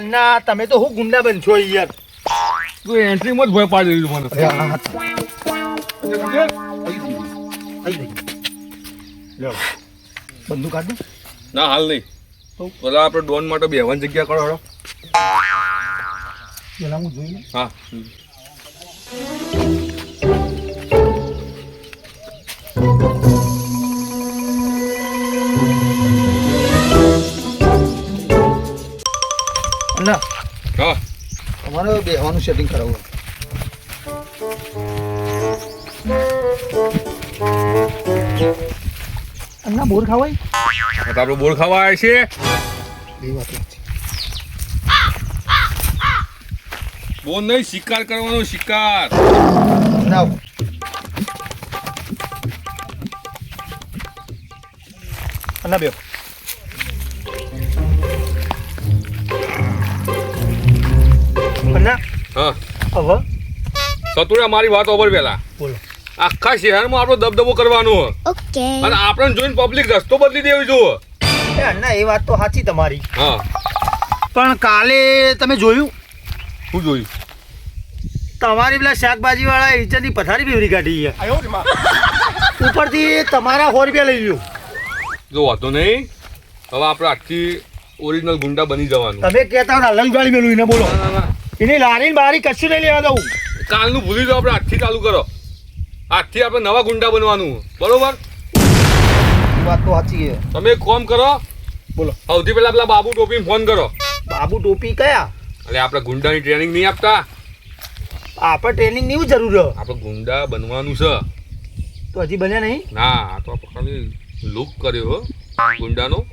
ના તમે તો હું ગુંડા બનશો યાર. તું એન્ટ્રીમાં જ ભય પાડી દીધું મને. બંદૂક કાઢ ના હાલ નહીં. તો? પેલા આપણે ડોન માટે બેવાની જગ્યા કરો હેડો પેલા હું જોઈ હા. ના હા અમારે બેહવાનું સેટિંગ કરાવવું અન્ના બોર ખાવાય? તો બોર ખાવા છે. એ વાત બોર નહીં શિકાર કરવાનો શિકાર. ના અન્ના બેહો. અન્ના હા. હવે સતુરા મારી વાત ઓવર પેલા બોલો. આખા શહેરમાં આપણો દબદબો કરવાનો ઓકે. અને આપણને જોઈને પબ્લિક રસ્તો બદલી દેવી જુઓ ના એ વાત તો સાચી તમારી. હા. પણ કાલે તમે જોયું? શું જોયું? તમારી પેલા શાકભાજી વાળા ઇજ્જતની પથારી બીવરી કાઢી છે. ઉપરથી તમારા સો રૂપિયા લઈ લ્યો. જો વાતો નહીં. હવે આપણે આખી ઓરિજિનલ ગુંડા બની જવાનું. તમે કહેતા ગાડી મેલું એને બોલો. ના, ના, ના. એની લારી બારી કશું નહીં લેવા દઉં. કાલનું ભૂલી જાઓ આપણે આજથી ચાલુ કરો. આજથી આપણે નવા ગુંડા બનવાનું. બરોબર? વાત તો સાચી છે. તમે એક કોમ કરો. બોલો. સૌથી પહેલા પેલા બાબુ ટોપી ફોન કરો. બાબુ ટોપી કયા? એટલે આપણે ગુંડાની ટ્રેનિંગ નહીં આપતા. આપણે ટ્રેનિંગની શું જરૂર છે? આપણે ગુંડા બનવાનું છે. તો હજી બન્યા નહીં? ના આ તો આપણે ખાલી લુક કર્યો હો ગુંડાનો.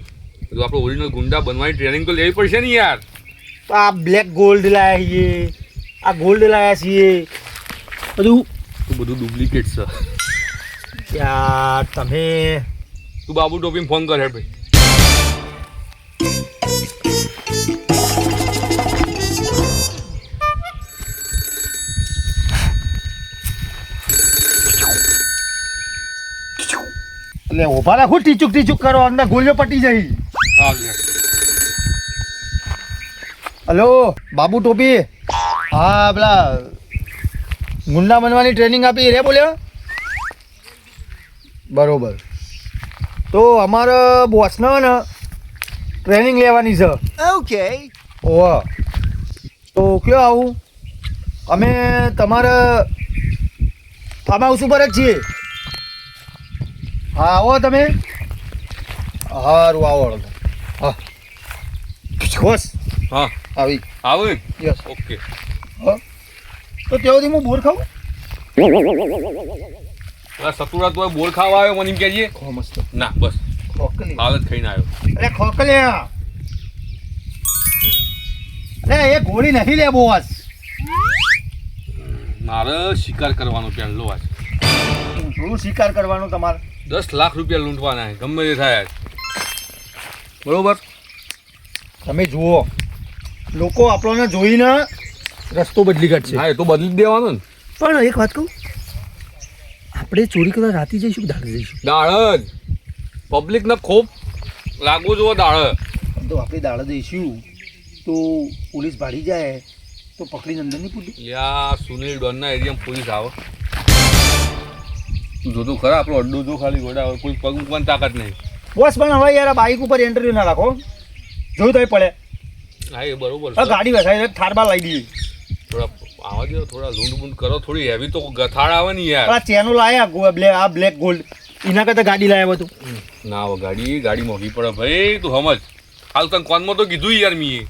તો આપણે ઓરિજિનલ ગુંડા બનવાની ટ્રેનિંગ તો લેવી પડશે ને યાર. આ બ્લેક ગોલ્ડ લાયા છીએ આ ગોલ્ડ લાયા છીએ. બધું? તો બધું ડુપ્લિકેટ છે. યાર તમે તું બાબુ ટોપીને ફોન કર ભાઈ. એટલે ઊભા રાખો ટીચુક ટીચુક કરો અંદર ગોળીઓ પટી જઈ હા હલો બાબુ ટોપી? હા પેલા ગુંડા બનવાની ટ્રેનિંગ આપી રે બોલ્યો? બરોબર. તો અમારા બોસને ને ટ્રેનિંગ લેવાની છે. ઓકે ઓહ. તો કયો આવું? અમે તમારા ફાર્મ હાઉસ ઉપર જ છીએ. હા આવો તમે. સારું આવો હા. ખુશ હા. આવી. આવે? Yes okay. તો ત્યાં સુધી હું બોર ખાઉં? સતુરા તો બોર ખાવા આવ્યો મને એમ કહેજે મસ્ત. ના બસ. ખોકલી હાલત ખાઈને આવ્યો. અરે ખોકલ્યા અરે એ ગોળી નહીં લે બોસ મારે શિકાર કરવાનો પહેલો આજ. શું શિકાર કરવાનો તમારે. દસ લાખ રૂપિયા લૂંટવાના ગમે તે થાય બરોબર? તમે જુઓ. લોકો આપણને જોઈને રસ્તો બદલી કાઢશે. હા એ તો બદલી જ દેવાનો ને. પણ એક વાત કહું આપણે ચોરી કરવા રાતે જઈશું કે દાડે જઈશું? દાળ જ. પબ્લિકને ખૂબ લાગવું જોવો દાળ તો આપણે દાડે જઈશું તો પોલીસ ભાડી જાય તો પકડીને અંદર નહીં પૂરી યા સુનિલ ડોનના એરિયામાં પોલીસ આવે. જો તો ખરા આપણો અડ્ડો જો ખાલી ગોડા કોઈ પગ મૂકવાની તાકાત નહીં. બસ પણ હવે યાર આ બાઇક ઉપર ઇન્ટરવ્યુ ના રાખો જોયું તો પડે. હા એ બરોબર છે. ગાડી બેસાડી થારબાર લાવી દઈએ. થોડા આવા દો થોડા લૂંટ બૂંટ કરો થોડી હેવી તો ગથાડ આવે ને યાર. આ ચેનો લાયા બ્લેક આ બ્લેક ગોલ્ડ એના કરતા ગાડી લાયા બધું. ના હવે ગાડી ગાડી મોંઘી પડે ભાઈ તું સમજ. હાલ તને કોનમાં તો કીધું યાર મીએ.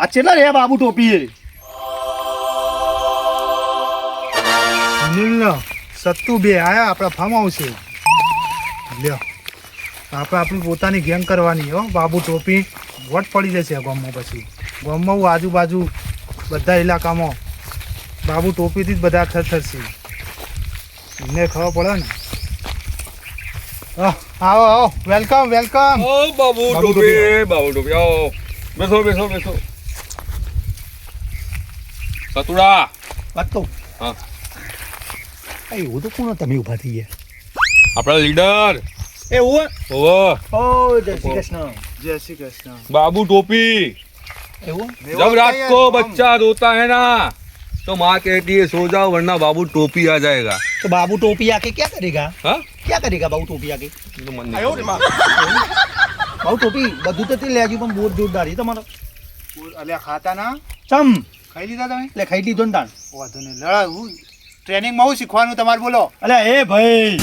આ ચેલા રે બાબુ ટોપી સુનિલ સત્તુ બે આયા આપણા ફાર્મ હાઉસે લ્યો. આપણે આપણી પોતાની ગેંગ કરવાની હો બાબુ ટોપી. વટ પડી જશે ગામમાં પછી. ગામમાં હું આજુબાજુ બધા ઇલાકામાં બાબુ ટોપીથી જ બધા થરથરશે એમને ખબર પડે ને? આવો આવો. Welcome welcome. બાબુ ટોપી. બાબુ ટોપી આવો. બેસો બેસો બેસો. સતુડા. વાતો હા. એવું તો કોણ તમે ઊભા થઈ ગયા આપણા લીડર. એ હું ઓવો ઓ જય શ્રી કૃષ્ણ જય શ્રી કૃષ્ણ બાબુ ટોપી એવું जब रात को बच्चा रोता है ना तो माँ कहती है सो जाओ वरना बाबू टोपी आ जाएगा तो बाबू टोपी आके क्या करेगा हाँ क्या करेगा बाबू टोपी आके तो मन नहीं करता। બાબુ ટોપી બધું તો તે લેજો પણ બહુ જોરદાર છે તમારો અલ્યા ખાતા ના ચમ ખાઈ લીધા તમે એટલે ખાઈ લીધો ને તાણ વાંધો નહીં લડા હું ટ્રેનિંગમાં હું શીખવાનું તમારે બોલો અલે એ ભાઈ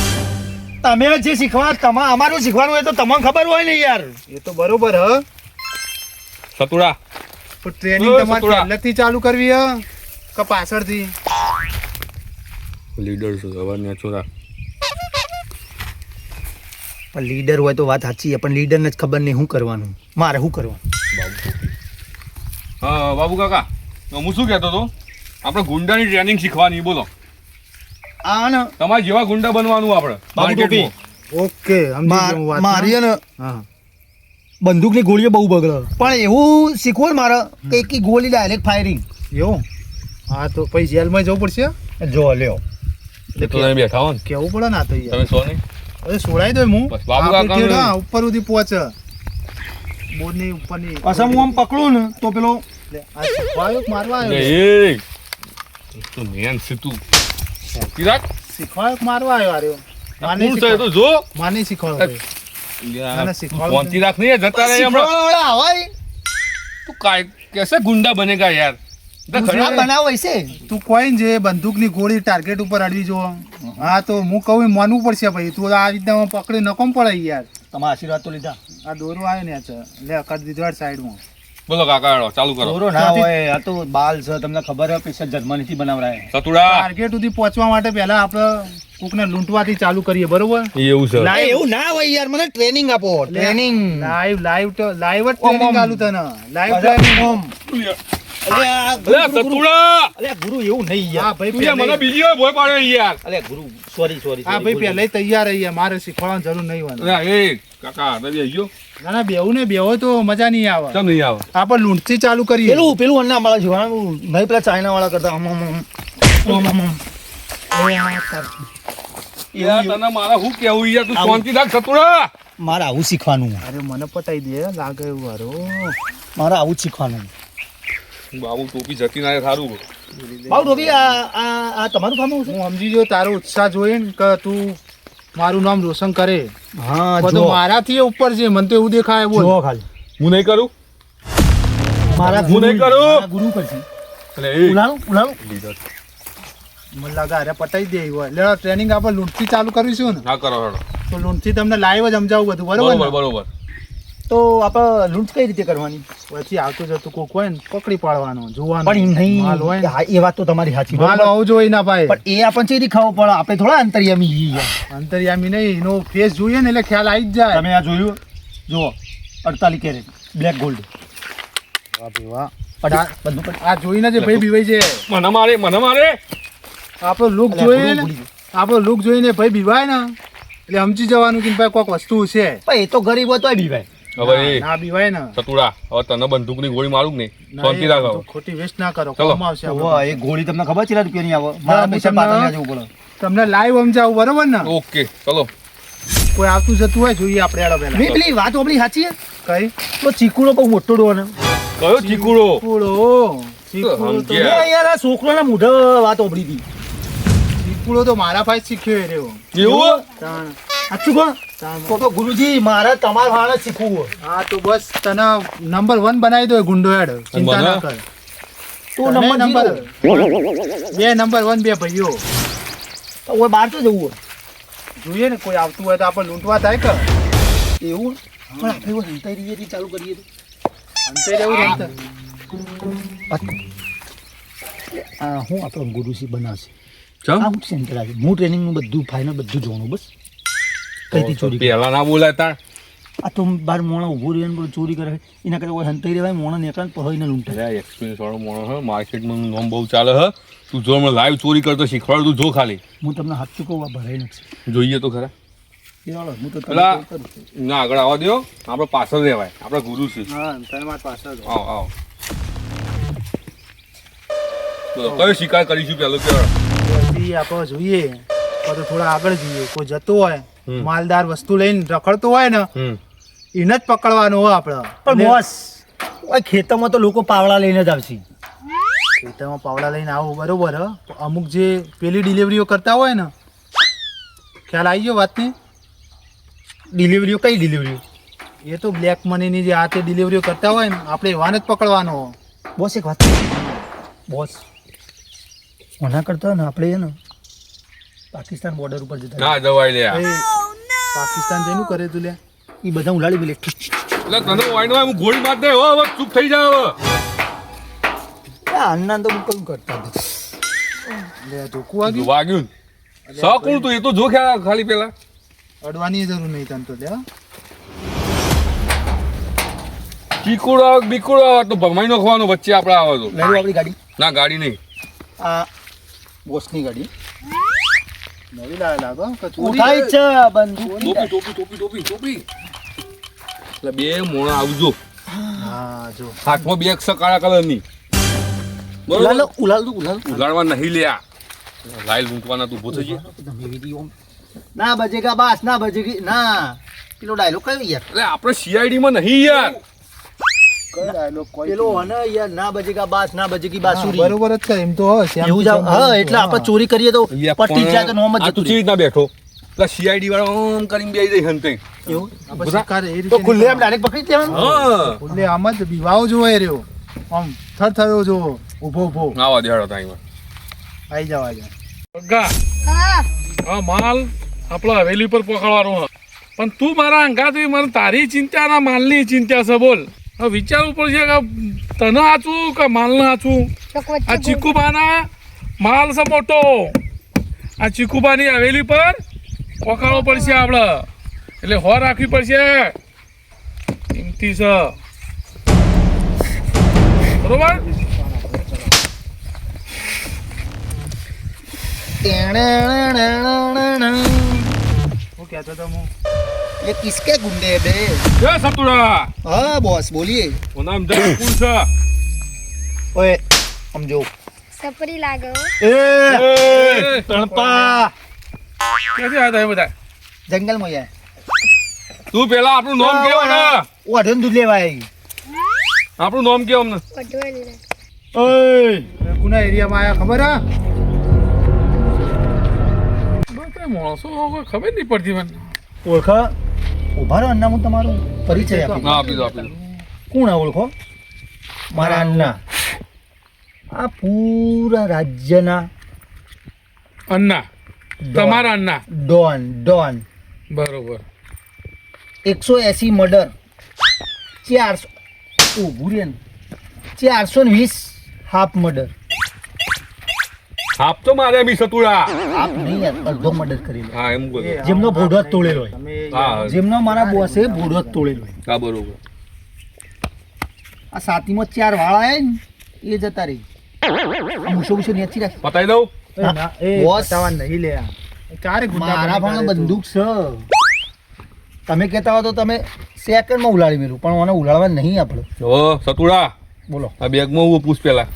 તમે જે શીખવા તમા અમારું શીખવાનું હોય તો તમને ખબર હોય ને યાર. એ તો બરોબર હ. સતુડા પણ ટ્રેનિંગ તમારે પહેલેથી ચાલુ કરવી હ. કે પાછળથી? લીડર છું ખબર ને છોરા પણ લીડર હોય તો વાત સાચી પણ લીડરને જ ખબર નહીં શું કરવાનું. મારે શું કરવાનું? હા બાબુ કાકા હું શું કહેતો હતો? આપણે ગુંડાની ટ્રેનિંગ શીખવાની બોલો. આ ને તમારે જેવા ગુંડા બનવાનું આપણે. માર્કેટમાં. ઓકે મારી હે ને હા બંદૂકની ગોળીઓ બહુ બગડે. પણ એવું શીખવું ને મારે કે એકી ગોળી ડાયરેક્ટ ફાયરિંગ એવું? હા તો પછી જેલમાં જવું પડશે? જો લ્યો. બેઠા હો કેવું પડે ને આ તો તમે સો નહીં? અરે સોડાઈ દો હું. ઉપર સુધી પહોંચે. બોર્ડની ઉપરની પાછા હું આમ પકડું ને તો પેલો લે, આ મારવા આવ્યો? એ. તું મેન છે તું. કિરાક શીખવાય મારવા આવ્યો આર્યો માની શીખવાય તો જો. માની શીખવાય કોનથી રાખ નહીં જતા રહે હમણાં. હોય તું કાય કેસે ગુંડા બનેગા યાર. તું કોઈ જે બંદૂકની ગોળી ટાર્ગેટ ઉપર અડવી જો. હા તો હું કહું માનવું પડશે તું આ રીતના પકડી નકોમ પડે યાર. તમારા આશીર્વાદ તો લીધા. આ દોરો આવ્યો ને લે કરી દીધો સાઈડમાં બોલો કાકા ચાલુ કરો. ઓરો ના હોય આ તો બાલ છે તમને ખબર હે પૈસા જર્મનીથી બનાવરાય સતુડા. ટાર્ગેટ સુધી પહોંચવા માટે પહેલા આપણે કોકને લૂંટવાથી ચાલુ કરીએ બરોબર? એવું છે. લાઈવ એવું ના હોય યાર મને ટ્રેનિંગ આપો ટ્રેનિંગ લાઈવ લાઈવ લાઈવ જ ટ્રેનિંગ. ચાલુ તને લાઈવ ટ્રેનિંગ ઓમ. તું તૈયાર મારે શીખવાડવાની જરૂર નહીં હોય. કાકા ના ના બેવું ને બેવો તો મજા નહીં આવે. કેમ નહીં આવે? આપણે લૂંટથી ચાલુ કરીએ. પેલું પેલું અન્ના માળા છે નહીં પેલા ચાઇના વાળા કરતા. આમ આમ આમ. આમ આમ આમ. એ યાર તને મારા હું કેવું યાર? તું શાંતિ રાખ મારે આવું શીખવાનું. અરે મને પતાઈ દે લાગે એવું હારો. મારે આવું જ શીખવાનું. બાબુ ટોપી જતી ના સારું. બાબુ ટોપી આ આ આ તમારું કામ હું સમજી જો તારો ઉત્સાહ જોઈએ ને કે તું મારું નામ રોશન કરે. હા બધું મારાથી ઉપર છે મને તો એવું દેખાય બોલ. જો ખાલી. હું નહીં કરું? મારા હું નહીં કરું. ગુરુ કરશે એટલે એ. ઉલાણું ઉલાળું લીડર મને લાગે અરે પટાઈ દે એવું. હોય લે ટ્રેનિંગ આપણે લૂંટથી ચાલુ કરીશું ને. હા કરો હેડો તો લૂંટથી તમને લાઈવ જ સમજાવું બધું બરોબર બરોબર. તો આપણે લૂંટ કઈ રીતે કરવાની? પછી આવતું જતું કોક હોય ને પકડી પાડવાનો જોવાનું. પણ એમ માલ હોય નહીં ને હા, એ વાત તો તમારી સાચી. માલ આવો જોઈએ ના ભાઈ. પણ એ આપણને ચેરી ખાવો પડે આપણે થોડા અંતરિયામી જઈએ અંતરિયામી નહીં એનો ફેસ જોઈએ ને એટલે ખ્યાલ આવી જ જાય. તમે આ જોયું? જુઓ અડતાલીસ કેરેટ બ્લેક ગોલ્ડ વાહ ભાઈ વાહ. બધું પડી. આ જોઈને જે ભાઈ બીવાય છે. મને મારે મને મારે. આપણો લુક જોઈએ ને. આપણો લુક જોઈને ભાઈ બીવાય ને. એટલે સમજી જવાનું કે ભાઈ કોઈક વસ્તુ છે. પણ એ તો ગરીબ હોય તો બીવાય. હવે ના બીવાય ને. સતુડા હવે તને બંદૂકની ગોળી મારું કે શાંતિ એ રાખ. તો હવે. ખોટી વેસ્ટ ના કરો કામ આવશે એ ગોળી તમને ખબર છે રૂપિયાની આવે? મારા પૈસા તમને- જવું પડે તમને લાઈવ સમજાવું બરોબર ને? ઓકે ચલો. કોઈ આવતું જતું હોય જોઈએ આપણે હેડો પહેલા. મેં પેલી વાત આપણી સાચી કઈ? તો ચીકુડો બહુ મોટો ડો ને? કયો ચીકુડો? ચીકુડો ચીકુડો તો સમજ્યા. યાર આ છોકરાના મોઢે વાત આપણી હતી. ચીકુડો તો મારા પાસે શીખ્યો એ રહ્યો. એવું? કહો? તાણ. તો તો ગુરુજી મારે તમારા ભાણે શીખવું હોય. હા તો બસ તને નંબર વન બનાવી દો ગુંડો હેડ. ચિંતા ના કર. તો નંબર નંબર બે નંબર વન બે ભાઈઓ. તો હવે બહાર તો જવું હોય. જોઈએ ને કોઈ આવતું હોય તો આપણે લૂંટવા થાય કે? એવું? પણ આપણે એવું હંતાઈ રહીએ ચાલુ કરીએ તો. અંતે રહેવું આ હું આપણો ગુરુજી બનાવશે. હું સેન્ટર આવી હું ટ્રેનિંગનું બધું ફાઇનલ બધું જોવાનું બસ. કઈથી ચોરી પહેલા ના બોલાતા. આ તો બાર મોણા ઊભું રહીને બધું ચોરી કરે એના કરતાં કોઈ હંતાઈ રહેવાય મોણા નીકળે ને પહોંચીને લૂંટે. એક્સપિરિયન્સ વાળો મોણો હે માર્કેટમાં નામ બહુ ચાલે હે તું જો મને લાઈવ ચોરી કરતો શીખવાડ તું જો ખાલી. હું તમને હાથ ચૂકવું આ ભરાઈ નાખશે જોઈએ તો ખરા. પેલા. ના આગળ આવવા દો આપણે પાછળ રહેવાય. આપણે ગુરુ છે. આવો કયો શિકાર કરીશું પેલો કે આપણે જોઈએ. તો થોડા આગળ જઈએ. કોઈ જતો હોય. માલદાર વસ્તુ લઈને રખડતો હોય ને એને જ પકડવાનો હોય આપણે. પણ બોસ ખેતરમાં તો લોકો પાવડા લઈને જ આવશે. ખેતરમાં પાવડા લઈને આવો બરોબર અમુક જે પેલી ડિલિવરીઓ કરતા હોય ને ખ્યાલ આવી ગયો વાતની? ડિલિવરીઓ કઈ ડિલિવરીઓ એ તો બ્લેક મનીની જે આ તે ડિલિવરીઓ કરતા હોય ને આપણે એવાને જ પકડવાનો. બોસ એક વાત બોસ ઓના કરતા ને આપણે છે ને પાકિસ્તાન બોર્ડર ઉપર જતા ના જવાય લે પાકિસ્તાન જઈને કરે તું લે એ બધા ઉલાડી મેલે. એટલે તને વાઈનો હું ગોળી માર દે હો હવે ચૂપ થઈ જા હવે. અન્ના તો હું કરતા. લે ધોકું વાગ્યું? વાગ્યું સકુલ તું? એ તો જો ખાલી પેલા. અડવાની જરૂર નહીં તને તો લે હો. ચીકુડો બીકુડો તો ભમાઈ નાખવાનો વચ્ચે આપણે આવે તો. લઈ આપણી ગાડી. ના ગાડી નહીં. આ બોસની ગાડી. નવી લાવે તો ઉઠાઈ છે બંદૂક. ટોપી ટોપી ટોપી ટોપી ટોપી. એટલે બે મોણા આવજો. હા જો. હાથમાં બે અક્ષર કાળા કલરની. ઉલાલ ઉલાલ ઉલાલ ઉલાળવા ઉગાડવા નહીં લ્યા લાઈલ મૂકવાના તું ઊભો થઈ જાય ના બજેગા બાસ ના બજેગી ના. પેલો ડાયલોગ કયો યાર. એટલે આપણે સીઆઈડી માં નહીં યાર. પેલો હને યાર ના બજેગા બાસ ના બજેગી હા, બાસુરી બરોબર જ છે એમ તો એવું જ હા એટલે આપણે ચોરી કરીએ તો પટી જાય તો નોમ જ તું રીતના બેઠો? સીઆઈડી વાળો આમ કરીને બેસી જાય હંતે. રહે. એવું આ એ રીતે તો ખુલ્લે આમ ડાયરેક્ટ પકડી લેવાનું. હા. ખુલ્લે આમ જ વિવાહ જોવાય રહ્યો. આમ થર થયો જો ઊભો ઊભો. આવા દેડો તાઈમાં આવી જાવ આઈ જાવ ગા હા. માલ આપણો હવેલી પર પકડવાનો પણ તું મારા અંગાથી મને તારી ચિંતા ના માલની ચિંતા છે બોલ. હવે વિચારવું પડશે કે તને આચું કે માલને આચું આ ચીકુબાના માલ છે મોટો આ ચીકુબાની હવેલી પર પકડવો પડશે આપણે. એટલે હો રાખવી પડશે. કિંમતી છે. બરોબર? હું કહેતો હતો હું. એ કિસકે ગુંડે બે જય સતુરા હા બોસ બોલીએ ઓનામ જય કુલ છે ઓય સમજો સપરી લાગો એ તણપા કેસે આતા હે બધા જંગલમાં યાર તું પેલા આપણું નામ કેવો ને ઓઢન દૂધ લેવા આવી આપણું નામ કેવો અમને ઓય કુના એરિયામાં આયા ખબર આ મોણસો ખબર નહીં પડતી મને ઓળખા ઊભા રહો અન્ના હું તમારો પરિચય આપી દો. કોણ ઓળખો? મારા અન્ના. આ પૂરા રાજ્યના અન્ના. તમારા અન્ના. Don Don. બરોબર. એકસો એસી મર્ડર. ચારસો ઊભું રે ચારસો ને વીસ હાફ મર્ડર. આપ તો મારે બી સતુડા આપ નહીં અડધો મર્ડર કરેલો હા એમ બોલો. જેમનો ભોડો જ તોડેલો હોય. હા. જેમનો મારા બોસે ભોડો જ તોડેલો હોય. હા બરોબર. આ સાતીમાં ચાર વાળા આયા ને એ જતા રહી. મૂછો મૂછો નેચી રાખ. પતાઈ દઉં? એ ના, બોસ. નહીં લે ક્યારે મારા પણ બંદૂક છે. તમે કહેતા હો તો તમે સેકન્ડમાં ઉલાડી મેલું પણ મને ઉલાડવા નહીં આપણે. જો સતુડા. બોલો. આ બેગમાં હું પૂછ પેલા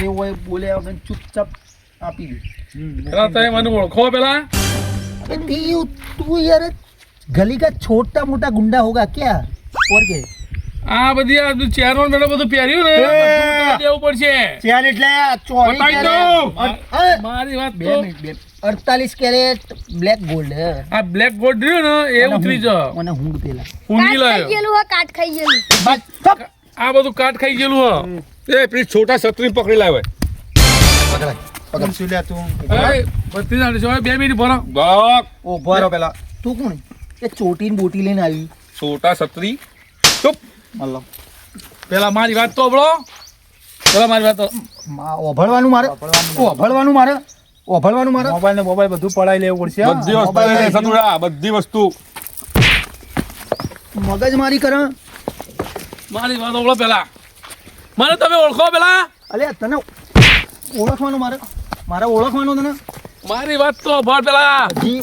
એવું હોય બોલ્યા વગર ચૂપચાપ આપી દે. પેલા તમે મને ઓળખો પેલા. તું યાર ગલી કા છોટા મોટા ગુંડા હોગા ક્યાં? ઓર કે? આ બધી આ ચેરનો મેળો બધું પહેર્યું ને. દેવું પડશે. ચેર એટલે ચોરી મારી વાત તો અડતાલીસ કેરેટ બ્લેક ગોલ્ડ આ બ્લેક ગોલ્ડ રહ્યું ને એ ઉતરી જ મને હુંડ પેલા હુંડી લાયો. કાટ ખાઈ ગયેલું. આ બધું કાટ ખાઈ ગયેલું હ. એ પેલી છોટા છત્રી પકડી લાવે. તું? છે. બે મિનિટ ભરો બક ઊભો રહો પેલા. તું કોણ? એ ચોટી ને બોટી લઈને આવી. છોટા છત્રી. ચૂપ. પેલા મારી વાત તો પેલા મારી વાત તો ઓભળવાનું મારે. ઓભળવાનું મારે. ઓભળવાનું મારે. મોબાઈલ ને મોબાઈલ બધું પડાઈ લેવું પડશે બધી વસ્તુ સતુડા બધી મગજ મારી કર મારી વાત પેલા. મને તમે ઓળખો પેલા? અલે તને ઓળખવાનું મારે મારે ઓળખવાનું તને? મારી વાત તો હંભળ પેલા. જી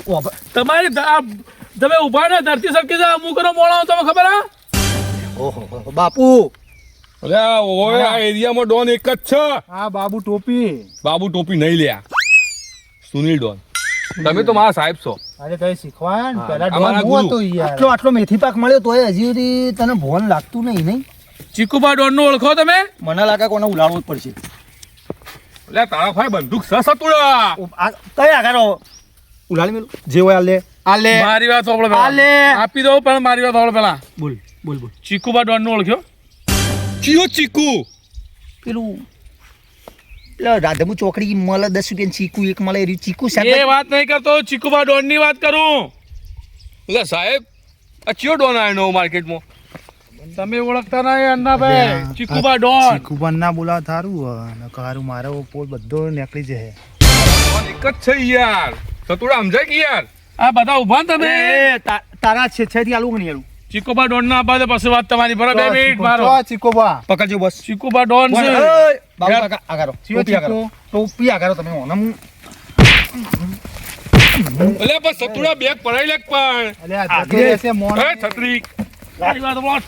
તમારી તમે ઊભા ને ધરતી સરકી જાય અમુક કરો મોણો તમે ખબર હા? ઓહો હો, બાપુ. અરે ઓય આ એરિયામાં ડોન એક જ છે. હા બાબુ ટોપી. બાબુ ટોપી નહીં લ્યા સુનિલ ડોન. તમે તો મારા સાહેબ છો. અરે કઈ શીખવાય ને. પેલા ડોન હું હતો યાર. આટલો આટલો મેથી પાક મળ્યો તોય હજી સુધી તને ભોન લાગતું નહીં નહીં? ચીકુબા ડોનનું ઓળખો તમે? મને લાગે કોને ઉલાડવું જ પડશે. એટલે તારા ભાઈ બંદૂક સ સતુડા કઈ આગળ ઉલાડી મેલું? જે હોય આલે. આલે. મારી વાત સાંભળો આલે. આપી દઉં પણ મારી વાત સાંભળો પેલા બોલ બોલ બોલ. ચીકુબા ડોનનું ઓળખ્યો? ચિયો ચીકુ? પેલું એટલે રાધમુ ચોકડી મળે દસ રૂપિયા ચીકુ એક મળે એરી ચીકુ એ શાકભાજી વાત નહીં કરતો ચીકુબા ડોનની વાત કરું. એટલે સાહેબ આ ચિયો ડોન આવ્યો નવો માર્કેટમાં? તમે ઓળખતા નહીં અન્નાભાઈ? ચીકુબા ડોન. ચીકુબા ના બોલાવ થારું કારું મારો પોલ બધો નીકળી જશે. એક જ છે યાર. સતુડા સમજાય કે યાર? આ બધા ઊભા તમે? તારા છે છે થી આલું નહીં આલું? ચીકુબા ડોન ના બાદ પછી વાત તમારી બરાબર બે મિનિટ મારો. ચીકોબા પકડજો બસ. ચીકુબા ડોન છે. બાબુ કાકા આગળ ટોપી આગળ ટોપી આગળ તમે ઓનમ. અલે બસ સતુડા બેગ પડાઈ લેક પણ. અલે આ છત્રી. મારી વાત બોલ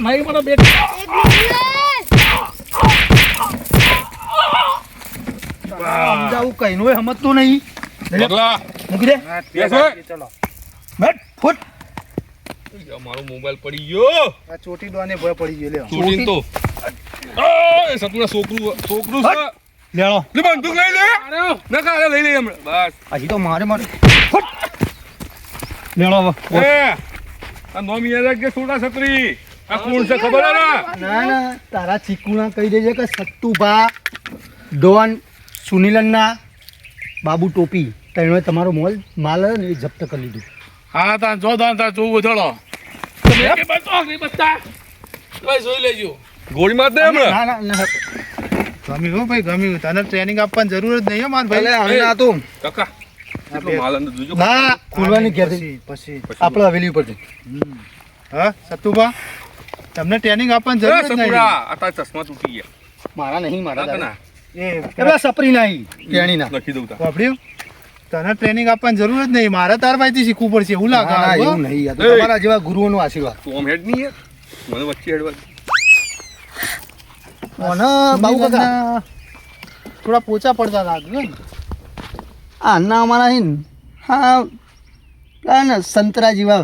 નહીં મને બે જાવું કઈ નું સમજતું નહીં. મૂકી દે. બેસ. હોય. ચલો. બેટ ફૂટ. મારો મોબાઈલ પડી ગયો. આ ચોટી ડોને ભય પડી ગયો લ્યો. ચોટીન તો. ઓય, સતુડા છોકરું છોકરું છે. લેણો. લે બંદૂક લઈ લે. ના કાલે લઈ લે હમણાં બસ. હજી તો મારે મારે. ફૂટ. લેણો હવે એ આ નોમ યાદ રાખ છોટા છત્રી. આ કોણ છે ખબર હે ના? ના તારા ચીકુણા કહી દેજે કે સત્તુભા ડોન સુનિલનના બાબુ ટોપી. તેણે તમારો મોલ માલ ને એ જપ્ત કરી લીધું. હા તા જો તા તા જોવું ચલો તમે કે બતો નહીં બતા કઈ જોઈ લેજો. ગોળી માર દે હમણાં. ના ના ના. ગમ્યું હો ભાઈ ગમ્યું. તને ટ્રેનિંગ આપવાની જરૂર જ નહીં હો માર ભાઈ. હવે ના તું. કાકા ના ખુલવાની ઘેર પછી પછી. આપણે હવેલી ઉપરથી. હા સતુભા તમને ટ્રેનિંગ આપવાની જરૂર જ નહીં. આ ચશ્મા તૂટી ગયા. મારા નહીં મારા ના એ એ પેલા સપરી નહીં કેણીના લખી દઉં તા વાપર્યું? તને ટ્રેનિંગ આપવાની જરૂર જ નહીં. મારે તાર ભાઈથી શીખવું પડશે એવું લાગે ના, એવું નહીં યાર. તમારા જેવા ગુરુઓનો આશીર્વાદ. તું આમ હેડ નહીં મને વચ્ચે હેડવા. અને બાબુ કાકા. થોડા પોચા પડતા લાગે ને આ ના અમારા હિન ને હા સંતરા જેવા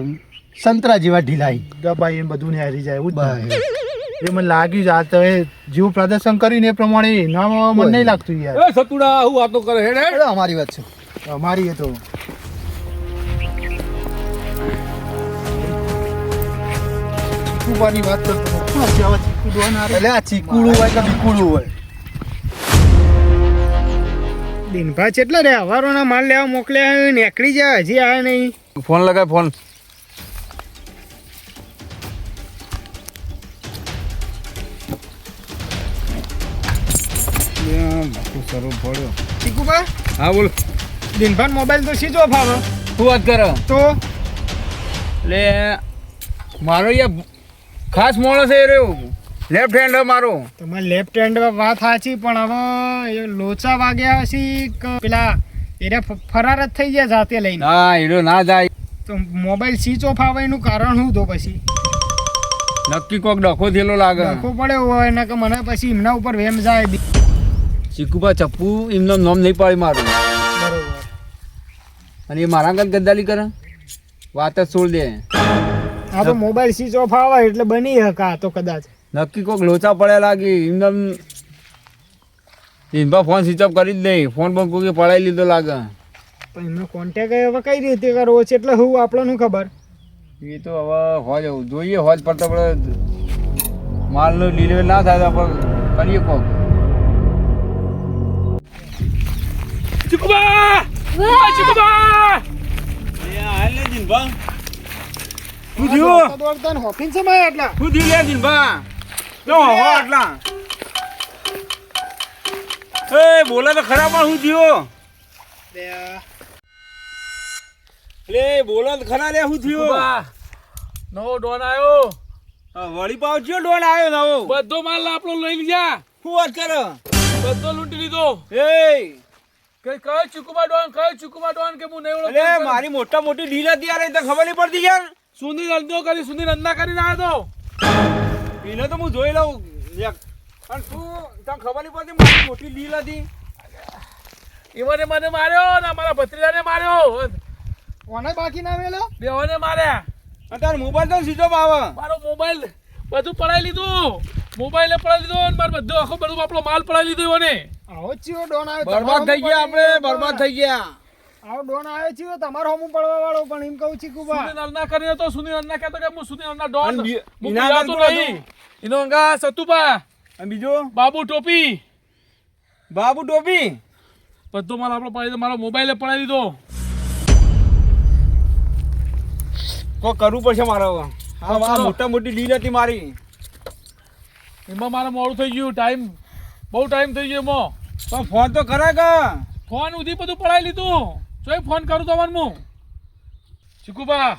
સંતરા જેવા ઢીલાઈ. દબાઈ એમ બધું ને હારી જાય એવું. એ મને લાગ્યું જ આ તો એ જેવું પ્રદર્શન કર્યું ને એ પ્રમાણે નામ મને નહીં લાગતું યાર. એ સતુડા હું વાતો કરે હેડ અમારી વાત છે. અમારી એ તો. ચીકુબાની વાત કરતો એટલે આ ચીકુડું હોય કે બીકુડું હોય? દિનભા કેટલા રે હવારોના માલ લેવા મોકલ્યા નીકળી જાય હજી આયા નહીં. Phone લગાય phone. ચીકુબા હા બોલ. દિનભર મોબાઈલ તો સીધો ફાવે. શું વાત કરો? તો? એટલે મારો યાર ખાસ માણસ એ રહ્યો. લેફ્ટ હેન્ડ મારો. તમારે લેફ્ટ હેન્ડ વાત સાચી પણ હવે એ લોચા વાગ્યા હશી કે પેલા એને ફરાર જ થઈ ગયા જાતે લઈને. હા એનો ના જાય. તો મોબાઈલ સ્વિચ ઓફ આવવાનું કારણ શું તો પછી? નક્કી કોક ડખો થયેલો લાગે. ડખો પડ્યો હોય ને કે મને પછી એમના ઉપર વેમ જાય. ચીકુબા ચપ્પુ એમનો નામ નહીં પાડી મારું. બરોબર. અને એ મારા આગળ ગદ્દારી કરે? વાત જ છોડ દે. આ તો મોબાઈલ સ્વિચ ઓફ આવે એટલે બની હકા તો કદાચ. નક્કી કોક લોચા પડ્યા લાગી. એમનેમ દિનભા ફોન સ્વિચ ઓફ કરી જ નહીં ફોન પણ કોઈ પડાવી લીધો લાગે. પણ એમનો કોન્ટેક હવે કઈ રીતે કરવો છે એટલે હું આપણને ખબર? એ તો હવે હોજ જોઈએ હોજ પડતો પડે માલનું ડિલિવરી ના થાય તો આપણે કરીએ કોક. ચીકુબા ચીકુબા શું થયું દોડતા દોડતા ને હોફીન સમય એટલા શું થયું લે દિનભા તો હો આટલા એ બોલે તો ખરા પણ શું થયું લે બોલો તો ખરા લે હું થયો નવો ડોન આવ્યો વળી પાવ ચિયો ડોન આવ્યો નવો? બધો માલ આપણો લઈ લીધા શું વાત કરે? બધો લૂંટી લીધો. એ કે કયો ચુકુમા ડોન કયો ચુકુમા ડોન કે હું નહીં ઓળખતો મારી મોટા મોટી ડીલ હતી યાર એ તો ખબર નહીં પડતી યાર. સુની રંદો કરી સુનીલ કરી કરીને આવ્યો એને તો હું જોઈ લઉં. એક. પણ તું તને ખબર નહીં પડતી મારી મોટી ડીલ હતી? તો ઈવને મને માર્યો ને મારા ભત્રીજાને માર્યો. કોને બાકી ના મેલો બેઓને માર્યા. અત્યારે મોબાઈલ તો સીધો આવે મારો મોબાઈલ બધું પડાઈ લીધું. મોબાઈલે પડાઈ લીધો અને મારો બધો આખો બધું આપણો માલ પડાઈ લીધો એને આવો ચિયો ડોન આવ્યો બરબાદ થઈ ગયા આપણે બરબાદ થઈ ગયા. આવો ડોન આવ્યો ચિયો તમારો હમું પડવા વાળો પણ એમ કહું ચીકુબા સુનિલ અન્ના કરીને તો સુનિલ અન્ના કહેતો કે હું સુનિલ અન્ના ડોન હું નહીં. એનો અંગા સતુભા અને બીજો? બાબુ ટોપી. બાબુ ટોપી? બધો માલ આપણો પડાઈ મારો મોબાઈલે પડાવી દીધો. કો કરવું પડશે મારો મોટા મોટી ડીલ હતી મારી. એમાં મારે મોડું થઈ ગયું ટાઈમ બહુ ટાઈમ થઈ ગયો એમાં. પણ ફોન તો ખરા કા? ફોન ઉધી બધું પડાઈ લીધું. ચોય ફોન કરું તમારે હું ચીકુબા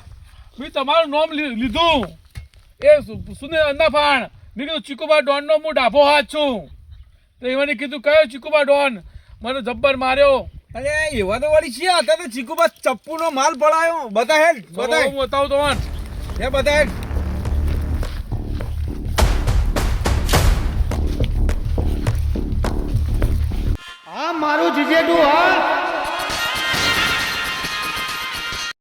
મેં તમારું નામ લીધું. એ સુનિલ અંદાફાણ મેં કીધું ચીકુબા ડોનનો હું ડાભો હાથ છું. તો એમને કીધું કયો ચીકુબા ડોન? મને જબ્બર માર્યો. અરે એવા તો વળી છે અત્યારે તો ચીકુબા ચપ્પુ નો માલ પડાયો. બધા હેડ બધા હું બતાવું તમને હે બધા હેડ. આ મારું જીજેડું હા?